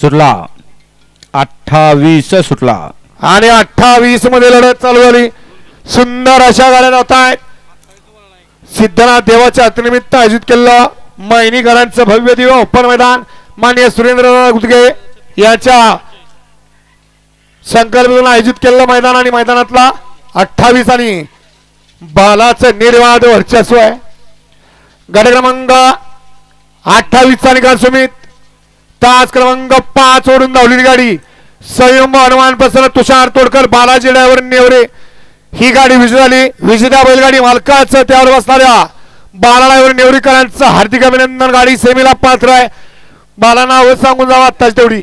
सुटला. अठ्ठावीस सुटला. आणि अठ्ठावीसमध्ये लढत चालू झाली. सुंदर अशा गाड्या धावत आहेत सिद्धनाथ देवाच्या अतिनिमित्त आयोजित केलेलं मैनीकरांचं भव्य दिव ओपन मैदान मान्य सुरेंद्र गुदगे याच्या संकल्पनेतून आयोजित केलेलं मैदान आणि मैदानातला अठ्ठावीस आणि बालाचं निर्वाद वर्चस्व आहे. गट क्रमांक अठ्ठावीसचा निकाल सुमित. तास क्रमांक पाच ओढून धावलेली गाडी. संयम हनुमान प्रसन्न तुषार तोडकर बालाजी ड्रायव्हर नेवरे. ही गाडी विजय झाली. विजेत्या बैलगाडी मालकाचं त्यावर बसणाऱ्या बाला ड्रायव्हर नेवरीकरांचं हार्दिक अभिनंदन. गाडी सेमीला पात्र आहे. बाला सांगून जावा आत्ताच तेवढी.